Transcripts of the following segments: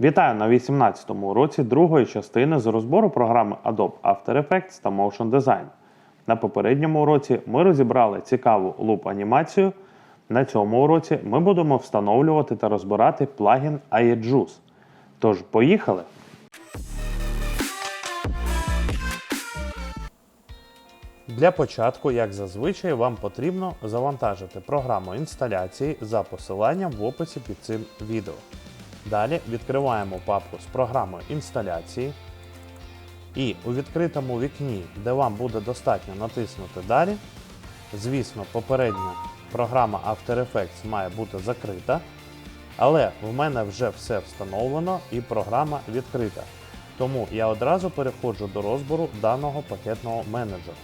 Вітаю на 18-му уроці другої частини з розбору програми Adobe After Effects та Motion Design. На попередньому уроці ми розібрали цікаву луп анімацію. На цьому уроці ми будемо встановлювати та розбирати плагін iJuice. Тож, поїхали! Для початку, як зазвичай, вам потрібно завантажити програму інсталяції за посиланням в описі під цим відео. Далі відкриваємо папку з програмою інсталяції. І у відкритому вікні, де вам буде достатньо натиснути Далі, звісно, попередня програма After Effects має бути закрита. Але в мене вже все встановлено і програма відкрита. Тому я одразу переходжу до розбору даного пакетного менеджера.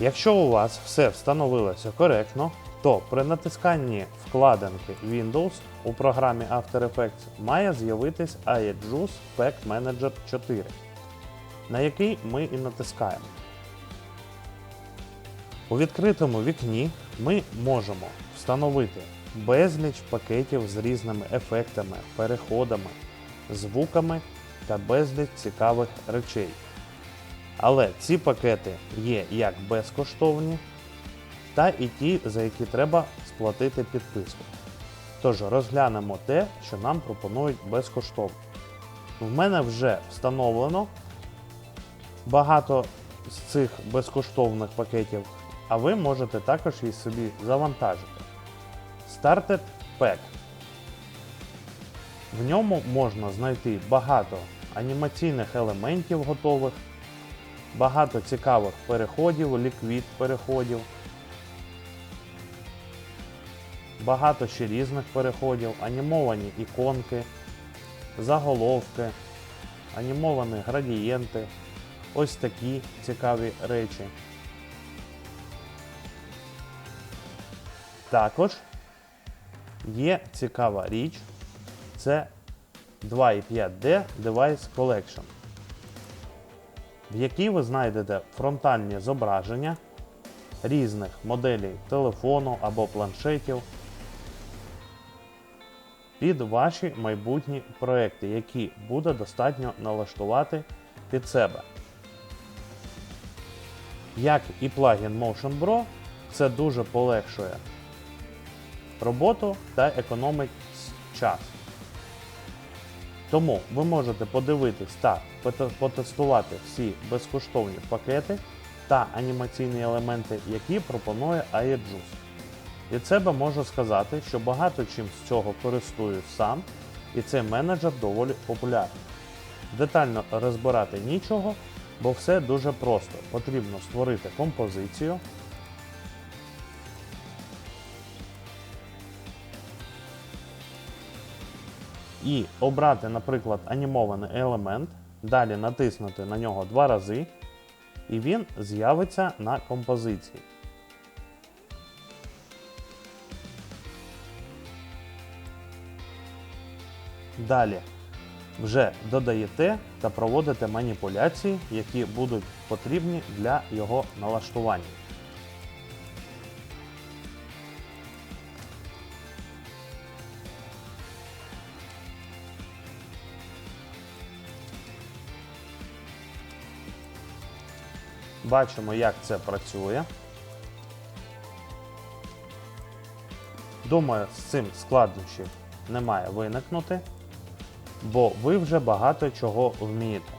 Якщо у вас все встановилося коректно, то при натисканні вкладинки Windows у програмі After Effects має з'явитись iJuice Pack Manager 4, на який ми і натискаємо. У відкритому вікні ми можемо встановити безліч пакетів з різними ефектами, переходами, звуками та безліч цікавих речей. Але ці пакети є як безкоштовні, та і ті, за які треба сплатити підписку. Тож розглянемо те, що нам пропонують безкоштовно. В мене вже встановлено багато з цих безкоштовних пакетів, а ви можете також їх собі завантажити. Started Pack. В ньому можна знайти багато анімаційних елементів готових, багато цікавих переходів, ліквід переходів, багато ще різних переходів, анімовані іконки, заголовки, анімовані градієнти, ось такі цікаві речі. Також є цікава річ, це 2.5D Device Collection, в якій ви знайдете фронтальні зображення різних моделей телефону або планшетів під ваші майбутні проекти, які буде достатньо налаштувати під себе. Як і плагін Motion Bro, це дуже полегшує роботу та економить час. Тому ви можете подивитись та потестувати всі безкоштовні пакети та анімаційні елементи, які пропонує iJuice. Від себе можу сказати, що багато чим з цього користуюсь сам, і цей менеджер доволі популярний. Детально розбирати нічого, бо все дуже просто. Потрібно створити композицію, і обрати, наприклад, анімований елемент, далі натиснути на нього два рази, і він з'явиться на композиції. Далі вже додаєте та проводите маніпуляції, які будуть потрібні для його налаштування. Бачимо, як це працює. Думаю, з цим складнощів не має виникнути, бо ви вже багато чого вмієте.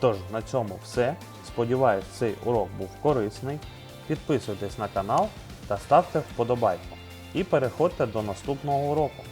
Тож на цьому все. Сподіваюсь, цей урок був корисний. Підписуйтесь на канал та ставте вподобайку. І переходьте до наступного уроку.